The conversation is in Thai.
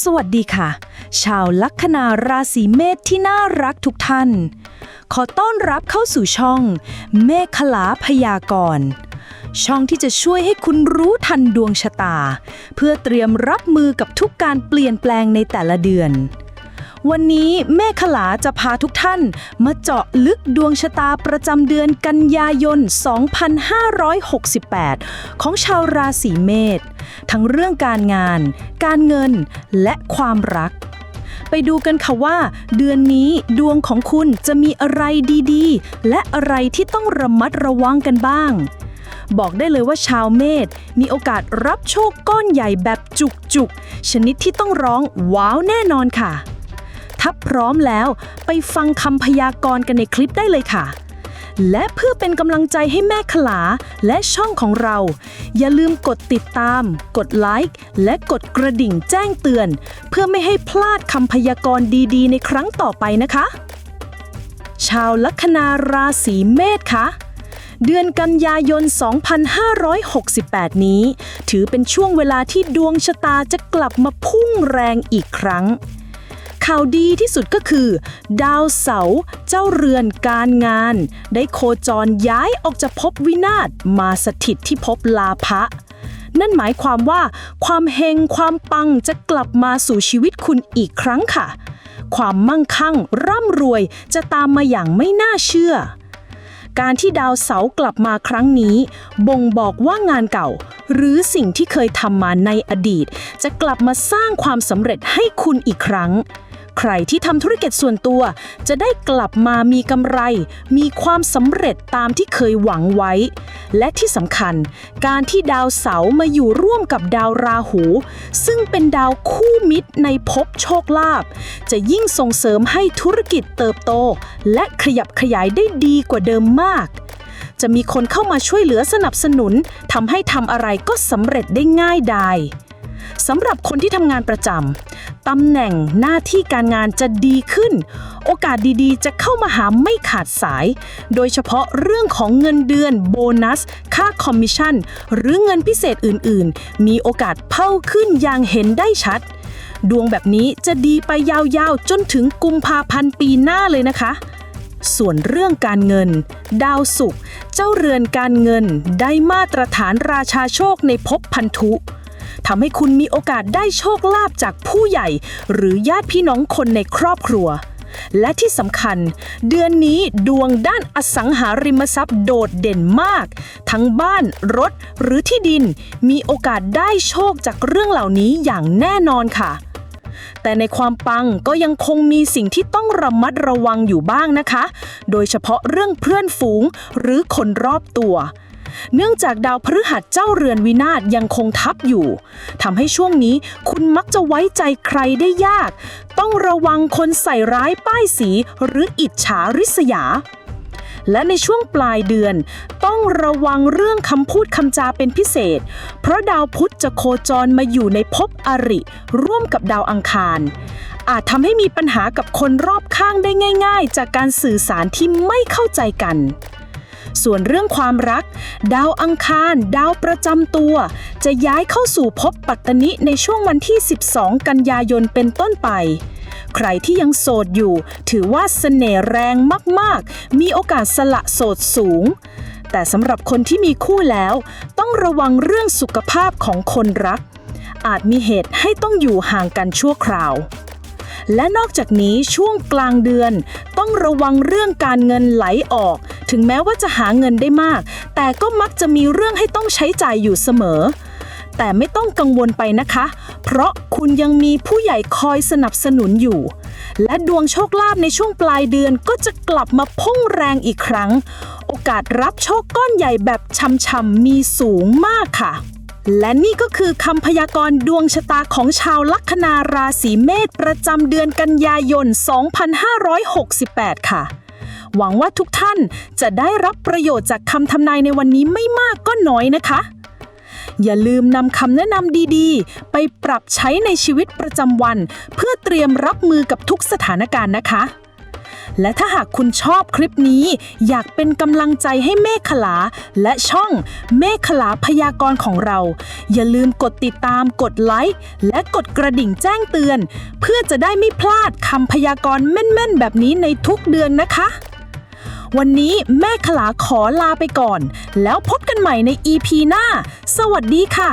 สวัสดีค่ะ ชาวลัคนาราศีเมษที่น่ารักทุกท่าน ขอต้อนรับเข้าสู่ช่อง เมฆขลาพยากรณ์ช่องที่จะช่วยให้คุณรู้ทันดวงชะตา เพื่อเตรียมรับมือกับทุกการเปลี่ยนแปลงในแต่ละเดือน วันนี้เมฆขลาจะพาทุกท่าน มาเจาะลึกดวงชะตาประจำเดือนกันยายน 2568 ของชาวราศีเมษทั้งเรื่องการงาน การเงินและความรัก ไปดูกันค่ะว่า เดือนนี้ดวงของคุณจะมีอะไรดีๆ และอะไรที่ต้องระมัดระวังกันบ้าง บอกได้เลยว่าชาวเมษมีโอกาสรับโชคก้อนใหญ่แบบจุกๆ ชนิดที่ต้องร้องว้าวแน่นอนค่ะ ถ้าพร้อมแล้วไปฟังคำพยากรณ์กันในคลิปได้เลยค่ะ และเพื่อเป็นกำลังใจให้แม่ขลาและช่องของเรา อย่าลืมกดติดตาม กดไลค์และกดกระดิ่งแจ้งเตือน เพื่อไม่ให้พลาดคำพยากรณ์ดีๆ ในครั้งต่อไปนะคะ ชาวลัคนาราศีเมษคะเดือนกันยายน 2568 นี้ ถือเป็นช่วงเวลาที่ดวงชะตาจะกลับมาพุ่งแรงอีกครั้ง ข่าวดีที่สุดก็คือ ดาวเสาร์เจ้าเรือนการงาน ได้โคจรย้ายออกจากภพวินาศมาสถิตที่ภพลาภะนั่นหมายความว่า ความเฮงความปังจะกลับมาสู่ชีวิตคุณอีกครั้งค่ะ ความมั่งคั่งร่ำรวยจะตามมาอย่างไม่น่าเชื่อ การที่ดาวเสาร์กลับมาครั้งนี้ บ่งบอกว่างานเก่า หรือสิ่งที่เคยทำมาในอดีต จะกลับมาสร้างความสำเร็จให้คุณอีกครั้ง ใครที่ทำธุรกิจส่วนตัว จะได้กลับมามีกำไร มีความสำเร็จตามที่เคยหวังไว้ และที่สำคัญ การที่ดาวเสาร์มาอยู่ร่วมกับดาวราหู ซึ่งเป็นดาวคู่มิตรในภพโชคลาภจะยิ่งส่งเสริมให้ธุรกิจเติบโต และขยับขยายได้ดีกว่าเดิมมากจะมีคนเข้ามาช่วยเหลือสนับสนุนทำให้ทำอะไรก็สำเร็จได้ง่ายดาย สำหรับคนที่ทำงานประจำตำแหน่งหน้าที่การงานจะดีขึ้น โอกาสดีๆ จะเข้ามาหาไม่ขาดสาย โดยเฉพาะเรื่องของเงินเดือนโบนัส ค่าคอมมิชชั่น หรือเงินพิเศษอื่นๆ มีโอกาสเพิ่มขึ้นอย่างเห็นได้ชัด ดวงแบบนี้จะดีไปยาวๆ จนถึงกุมภาพันธ์ปีหน้าเลยนะคะส่วนเรื่องการเงิน ดาวศุกร์เจ้าเรือนการเงินได้มาตรฐานราชาโชคในภพพันธุ ทำให้คุณมีโอกาสได้โชคลาภจากผู้ใหญ่ หรือญาติพี่น้องคนในครอบครัว และที่สำคัญ เดือนนี้ดวงด้านอสังหาริมทรัพย์โดดเด่นมาก ทั้งบ้านรถหรือที่ดิน มีโอกาสได้โชคจากเรื่องเหล่านี้อย่างแน่นอนค่ะ แต่ในความปังก็ยังคงมีสิ่งที่ต้องระมัดระวังอยู่บ้างนะคะ โดยเฉพาะเรื่องเพื่อนฝูงหรือคนรอบตัว เนื่องจากดาวพฤหัสเจ้าเรือนวินาศยังคงทับอยู่ทำให้ช่วงนี้คุณมักจะไว้ใจใครได้ยาก ต้องระวังคนใส่ร้ายป้ายสีหรืออิจฉาริษยา และในช่วงปลายเดือน ต้องระวังเรื่องคำพูดคำจาเป็นพิเศษ เพราะดาวพุธจะโคจรมาอยู่ในภพอริ ร่วมกับดาวอังคารอาจทำให้มีปัญหากับคนรอบข้างได้ง่าย ๆ จากการสื่อสารที่ไม่เข้าใจกัน ส่วนเรื่องความรัก ดาวอังคาร ดาวประจำตัว จะย้ายเข้าสู่ภพปัตตนิในช่วงวันที่ 12 กันยายนเป็นต้นไป ใครที่ยังโสดอยู่ ถือว่าเสน่ห์แรงมาก ๆ มีโอกาสสละโสดสูง แต่สำหรับคนที่มีคู่แล้ว ต้องระวังเรื่องสุขภาพของคนรัก อาจมีเหตุให้ต้องอยู่ห่างกันชั่วคราวและนอกจากนี้ช่วงกลางเดือน ต้องระวังเรื่องการเงินไหลออก ถึงแม้ว่าจะหาเงินได้มาก แต่ก็มักจะมีเรื่องให้ต้องใช้จ่ายอยู่เสมอ แต่ไม่ต้องกังวลไปนะคะ เพราะคุณยังมีผู้ใหญ่คอยสนับสนุนอยู่ และดวงโชคลาภในช่วงปลายเดือนก็จะกลับมาพุ่งแรงอีกครั้ง โอกาสรับโชคก้อนใหญ่แบบช่ำๆมีสูงมากค่ะและนี่ก็คือคำพยากรณ์ดวงชะตาของชาวลัคนาราศีเมษประจำเดือนกันยายน 2568 ค่ะ หวังว่าทุกท่านจะได้รับประโยชน์จากคำทำนายในวันนี้ไม่มากก็น้อยนะคะ อย่าลืมนำคำแนะนำดีๆ ไปปรับใช้ในชีวิตประจำวัน เพื่อเตรียมรับมือกับทุกสถานการณ์นะคะ และถ้าหากคุณชอบคลิปนี้ อยากเป็นกำลังใจให้เมฆขลา และช่องเมฆขลาพยากรณ์ของเรา อย่าลืมกดติดตามกดไลค์และกดกระดิ่งแจ้งเตือน เพื่อจะได้ไม่พลาดคำพยากรณ์แม่นๆ แบบนี้ในทุกเดือนนะคะ วันนี้แม่ขลาขอลาไปก่อน แล้วพบกันใหม่ใน EP หน้า สวัสดีค่ะ